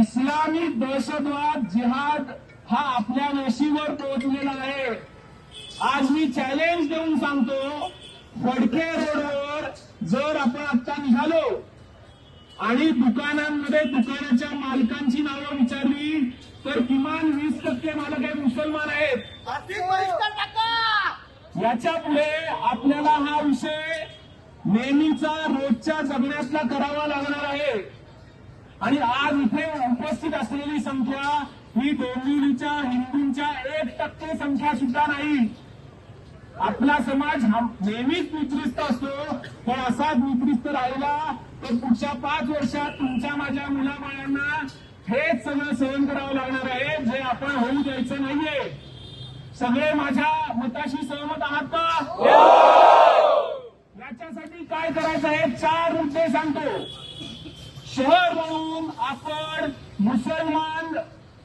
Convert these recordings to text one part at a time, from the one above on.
Islamic दहशतवाद जिहाद हा आपल्या वेशीवर पोहोचलेला आहे. आज मी चॅलेंज देऊन सांगतो फडके रोडवर जर आपण आता निघालो आणि दुकानांमध्ये दुकानाच्या मालकांची नावं विचारली तर किमान वीस टक्के मालक हे मुसलमान आहेत. आर्थिक याच्यापुढे आपल्याला हा विषय नेहमीचा रोजच्या जगण्यातला करावा लागणार आहे. आणि आज इथे उपस्थित असलेली संख्या ही डोंबिवलीच्या हिंदूंच्या एक टक्के संख्या सुद्धा नाही. आपला समाज हा नेहमीच निकृष्ट असतो. पण असाच निकृष्ट राहिला तर पुढच्या पाच वर्षात तुमच्या माझ्या मुलाबाळांना हेच सगळं सहन करावं लागणार आहे जे आपण होऊ द्यायचं नाहीये. सगळे माझ्या मताशी सहमत आहात का? याच्यासाठी काय करायचं आहे चार मुद्दे सांगतो. शहर म्हणून आपण मुसलमान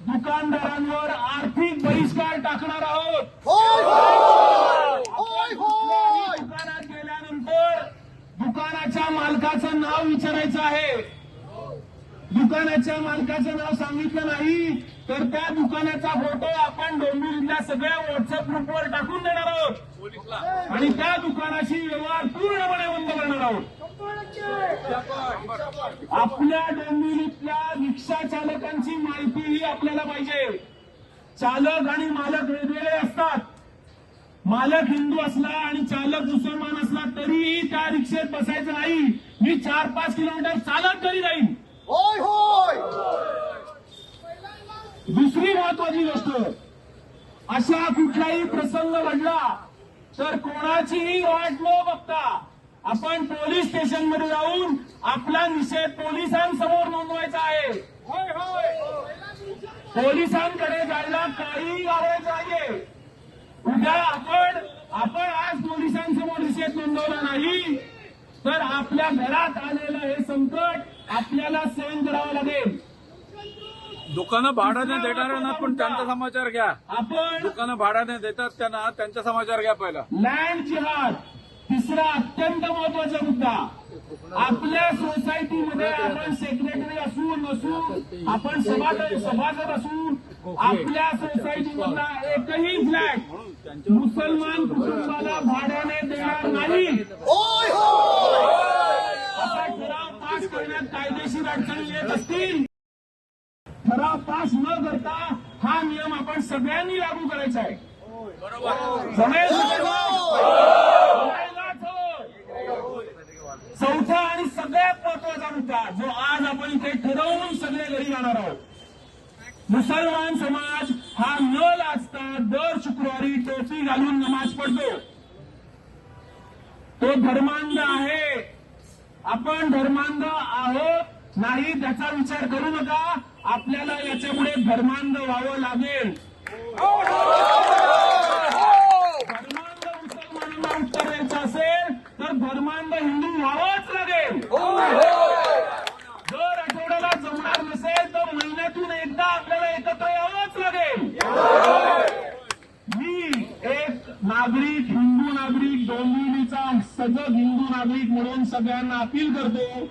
दुकानदारांवर आर्थिक बहिष्कार टाकणार आहोत. दुकानात गेल्यानंतर दुकानाच्या मालकाचं नाव विचारायचं आहे. दुकानाच्या मालकाचं नाव सांगितलं नाही तर त्या दुकानाचा फोटो आपण डोंबिवलीतल्या सगळ्या व्हॉट्सअप ग्रुपवर टाकून देणार आहोत. आणि त्या दुकानाशी व्यवहार पूर्णपणे बंद करणार आहोत. आपल्या डोंबिवलीतल्या रिक्षा चालकांची माहितीही आपल्याला पाहिजे. चालक आणि मालक वेगवेगळे असतात. मालक हिंदू असला आणि चालक मुसलमान असला तरीही त्या रिक्षेत बसायचं नाही. मी चार पाच किलोमीटर चालत तरी जाईन. होय होय. दुसरी महत्वाची गोष्ट अशा कुठलाही प्रसंग घडला तर कोणाचीही वाट न बघता आपण पोलीस स्टेशनमध्ये जाऊन आपला निषेध पोलिसांसमोर नोंदवायचा आहे. होय होय. पोलिसांकडे जायला काही गरज नाहीये. उद्या आपण आपण आज पोलिसांसमोर निषेध नोंदवला नाही तर आपल्या घरात आलेलं हे संकट आपल्याला सहन करावं लागेल. दुकानं भाड्याने देणाऱ्यांना पण त्यांचा समाचार घ्या. आपण दुकानं भाड्याने देतात त्यांना त्यांचा समाचार घ्या पहिला. लँड जिहाद. तिसरा अत्यंत महत्त्वाचा मुद्दा. आपल्या सोसायटीमध्ये आपण सेक्रेटरी असू नसू आपण सभासद सभासद असू आपल्या सोसायटीमधला एकही फ्लॅट मुसलमान कुटुंबाला भाड्याने देणार नाही. असा ठराव पास करण्यात कायदेशीर अडचणी येत असतील. ठराव पास न करता हा नियम आपण सगळ्यांनी लागू करायचा आहे. जमेल सगळ्यांना? जमेलच होय. चौथा आणि सगळ्यात महत्त्वाचा मुद्दा जो आज आपण इथे ठरवून सगळे घरी जाणार आहोत मुसलमान समाज हा न लाजता दर शुक्रवारी टोपी घालून नमाज पडतो तो धर्मांध आहे. आपण धर्मांध आहोत नाही त्याचा विचार करू नका. आपल्याला याच्यामुळे धर्मांध व्हावं लागेल. धर्मांध मुसलमानांना उत्तर द्यायचं असेल तर धर्मांध हिंदू व्हावंच लागेल. महिन्यातून एकदा आपल्याला एकत्र यावंच लागेल. मी एक नागरिक हिंदू नागरिक डोंबिवलीचा सजग हिंदू नागरिक म्हणून सगळ्यांना अपील करतो.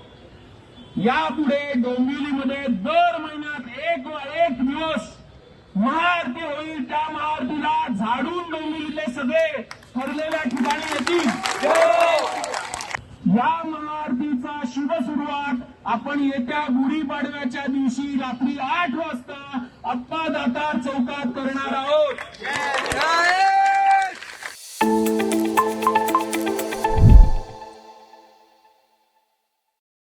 यापुढे डोंबिवलीमध्ये दर महिन्यात एक एक दिवस महाआरती होईल. त्या महाआरतीला झाडून डोंबिवलीतले सगळे आपण येत्या गुढीपाडव्याच्या दिवशी रात्री आठ वाजता अप्पा दातार चौकात करणार आहोत.